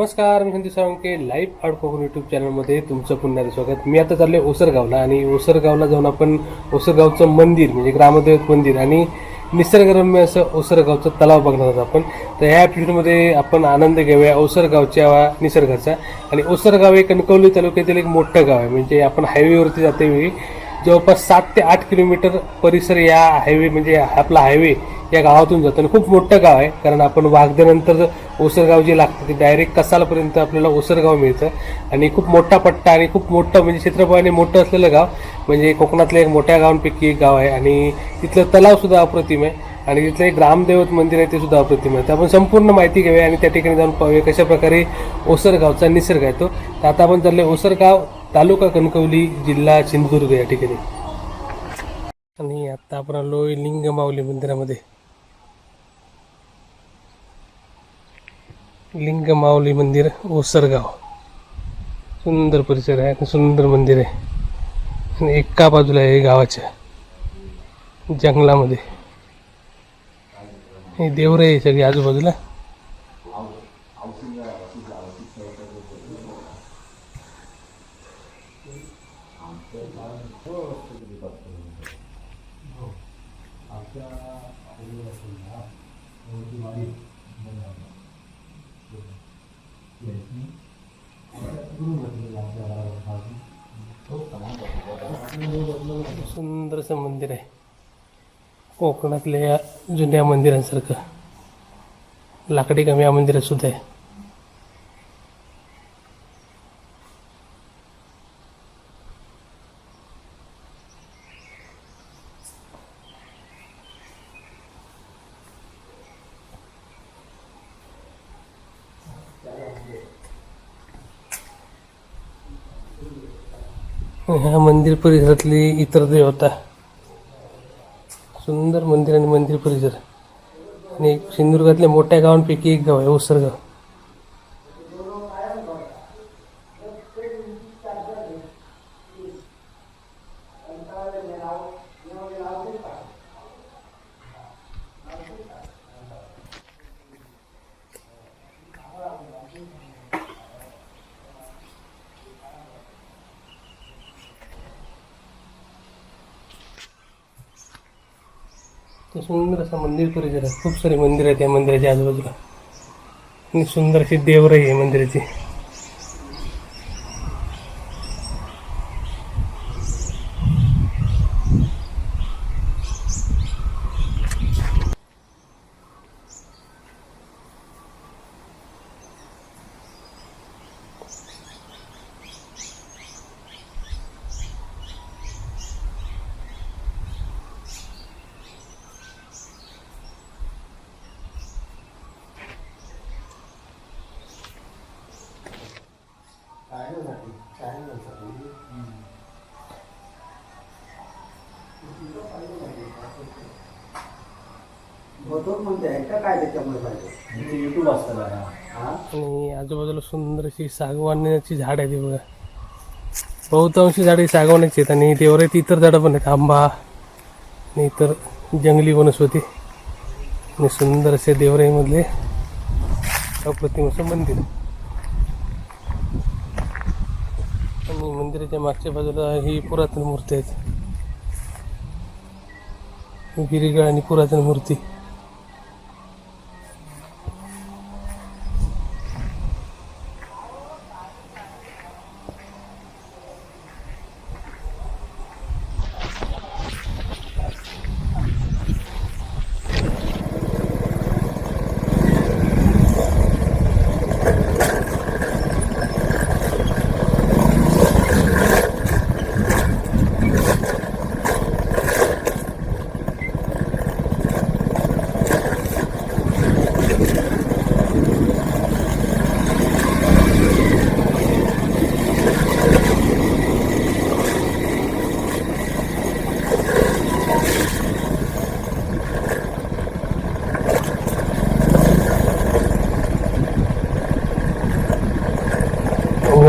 नमस्कार मी Sandeep Sawanke live art Konkan YouTube चॅनलमध्ये तुमचं पुन्हा स्वागत. मी आता चालले ओसरगावला आणि ओसरगावला जाऊन आपण ओसरगावचं मंदिर म्हणजे ग्रामदेवत मंदिर आणि निसर्गरम्य असं ओसरगावचं तलाव बघणार आहोत आपण. तर ह्या एपिसोडमध्ये आपण आनंद घेऊया ओसरगावच्या निसर्गाचा. आणि ओसरगाव हे कणकवली तालुक्यातील एक मोठं गाव आहे म्हणजे आपण हायवेवरती जाते वेळी जवळपास सात ते आठ किलोमीटर परिसर या हायवे म्हणजे आपला हायवे या गावातून जातो. आणि खूप मोठं गाव आहे. कारण आपण वाघदेनंतर ओसरगाव जे लागतं ते डायरेक्ट कसालपर्यंत आपल्याला ओसरगाव मिळतं. आणि खूप मोठा पट्टा आणि खूप मोठं म्हणजे क्षेत्रफळाने मोठं असलेलं गाव म्हणजे कोकणातल्या एक मोठ्या गावांपैकी एक गाव आहे. आणि तिथलं तलावसुद्धा अप्रतिम आहे. आणि तिथलं एक ग्रामदेवत मंदिर आहे ते सुद्धा अप्रतिम आहे. तर आपण संपूर्ण माहिती घेऊया आणि त्या ठिकाणी जाऊन पाहूया कशा प्रकारे ओसरगावचा निसर्ग आहे तो. तर आता आपण चाललोय ओसरगाव तालुका कणकवली जिल्हा सिंधुदुर्ग या ठिकाणी. आणि आता आपण आलोय लिंगमावली मंदिरामध्ये. लिंगमावली मंदिर ओसरगाव सुंदर परिसर आहे आणि सुंदर मंदिर आहे. आणि एका बाजूला आहे. गावाच्या जंगलामध्ये. हे देवरं आहे सगळी आजूबाजूला. सुंदरसं मंदिर आहे. कोकणातल्या या जुन्या मंदिरांसारखं. लाकडी कमी या मंदिरात सुद्धा आहे. ह्या मंदिर परिसरातली इतर देवता. सुंदर मंदिर आणि मंदिर परिसर. आणि सिंधुदुर्गातल्या मोठ्या गावांपैकी एक गाव आहे उसरगाव ते सुंदर असं मंदिर परिसर आहे. खूप सारे मंदिर आहेत त्या मंदिराच्या आजूबाजूला. आणि सुंदर अशी देवरही आहे मंदिराची. होतोच म्हणते आहे का? काय त्याच्यामुळे पाहिजे युट्यूब असतं हा. आणि आजूबाजूला सुंदर अशी सागवानाची झाड आहे बघा. बहुतांशी झाडे सागवानाची आहेत आणि देवरात इतर झाडं पण आहेत. आंबा आणि इतर जंगली वनस्पती. आणि सुंदर असे देवराईमधले अप्रतिम असं मंदिर. आणि मंदिराच्या मागच्या बाजूला ही पुरातन मूर्ती आहेत. गिरिगळ आणि पुरातन मूर्ती.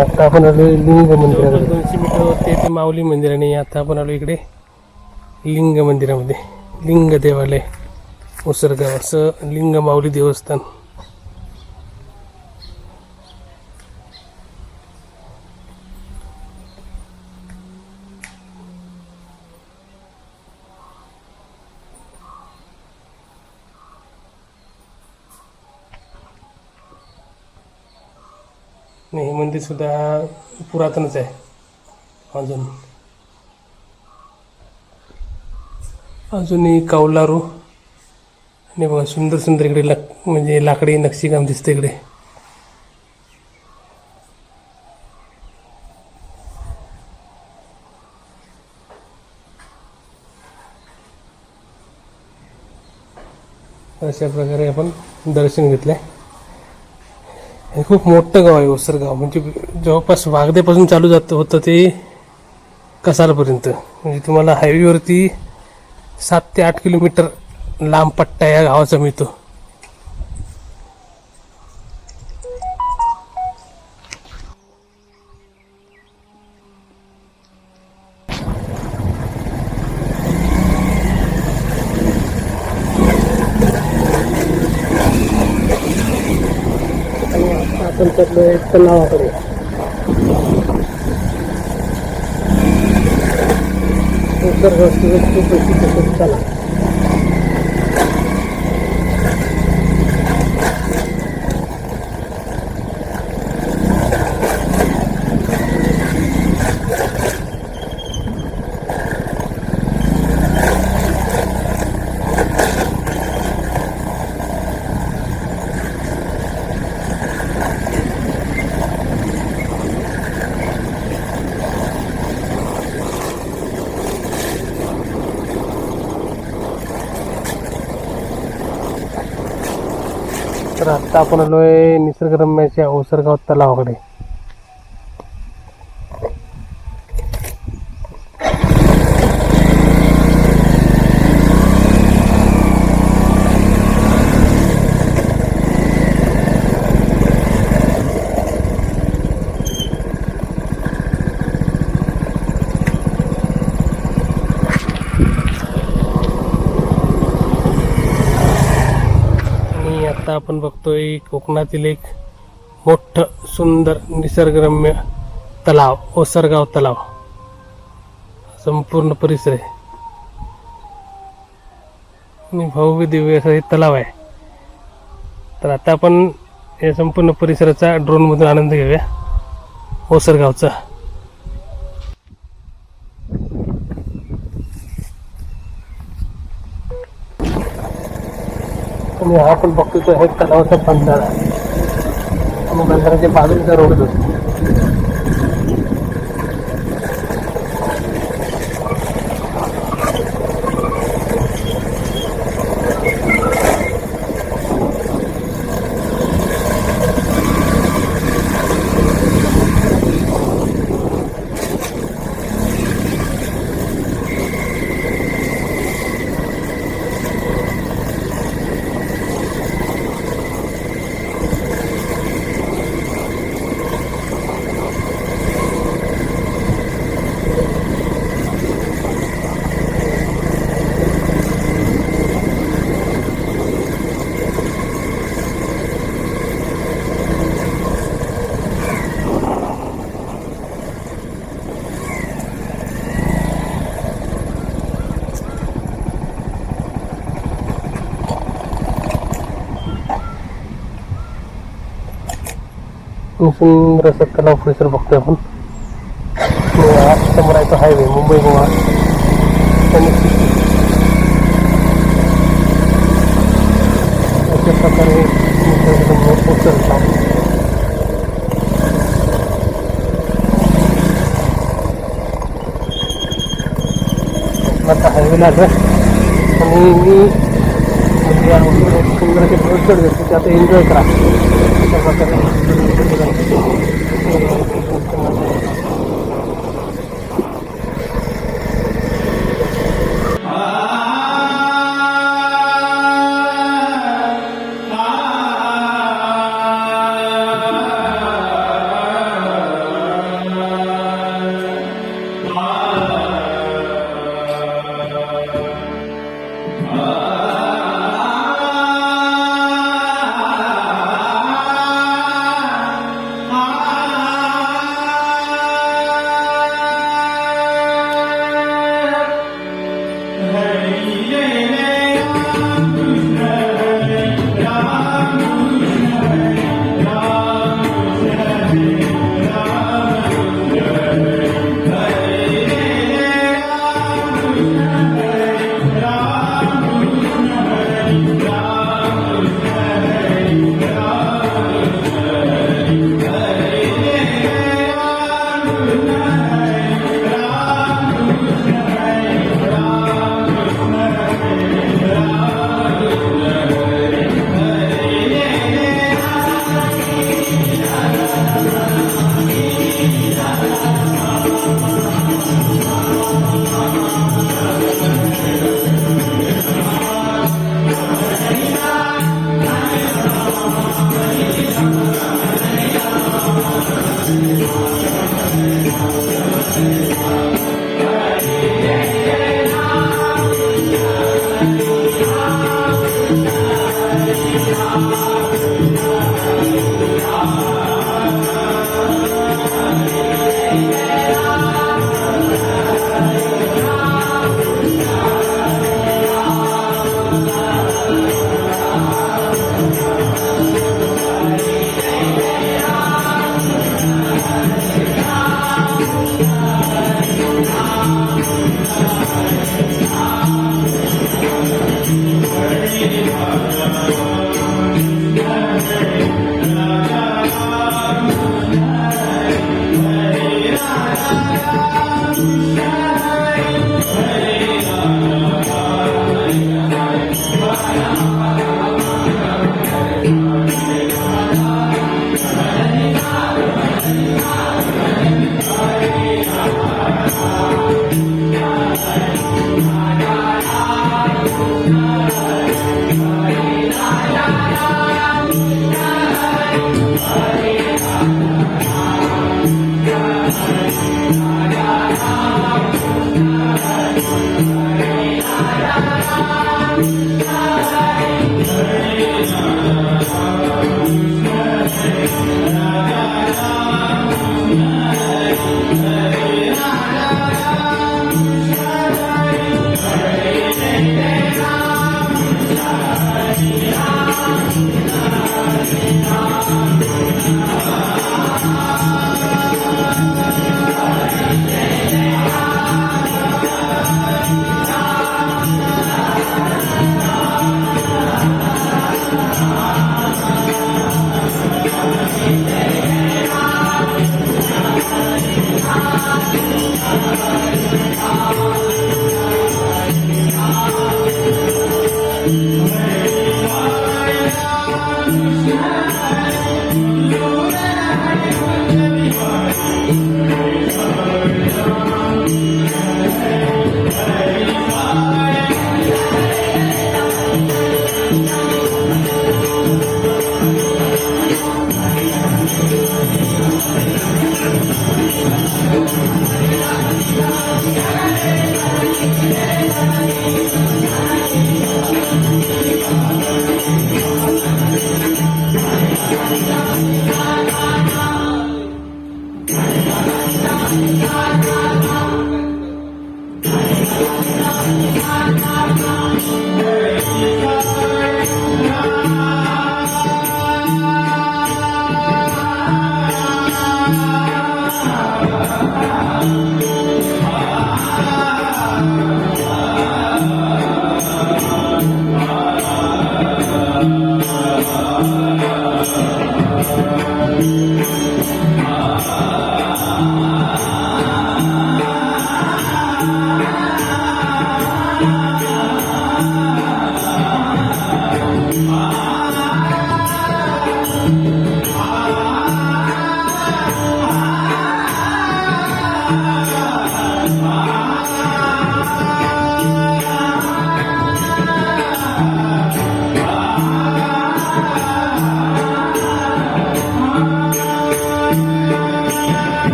आता आपण आलो लिंग मंदिराकडे. दोनशे मीटर ते ते माऊली मंदिर आणि आता आपण आलो इकडे लिंग मंदिरामध्ये. लिंग देवालय. उसरगाव असं लिंग माऊली देवस्थान. मंदिरसुद्धा मंदिर सुद्धा पुरातनच आहे. अजून. अजूनही कौलारू आणि बघा सुंदर सुंदर इकडे लाक म्हणजे लाकडी नक्षीकाम दिसतं इकडे. अशा प्रकारे आपण दर्शन घेतलं आहे हे खूप मोठं गाव आहे ओसरगाव. म्हणजे जवळपास वागदेपासून चालू जात होतं ते कसारपर्यंत म्हणजे तुम्हाला हायवेवरती सात ते आठ किलोमीटर लांब पट्टा या गावाचा मिळतो. आपण चाललोय तलावाकडे चला तर आता आपण आलोय निसर्गरम्याच्या ओसरगाव तलावाकडे आणि आता आपण बघतोय कोकणातील एक मोठं सुंदर निसर्गरम्य तलाव ओसरगाव तलाव. संपूर्ण परिसर आहे. भव्य दिव्य असं हे तलाव आहे. तर आता आपण या संपूर्ण परिसराचा ड्रोनमधून आनंद घेऊया. ओसरगावचा. आणि हा पण बघतो तो आहे तलावाचा बंधारा आणि बंधाराच्या बाजूचा रोड जातो मिशन रसद कला ऑफिसर परिसर बघतोय आपण. आणि समोर आहे तो हायवे मुंबई गोवा. अशा प्रकारे निसर्गरम्य आता हायवेला आलं आणि मी म्हणजे या सुंदर असे प्रवास घेतो ते आता एन्जॉय करा. かったかな。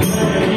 Thank you.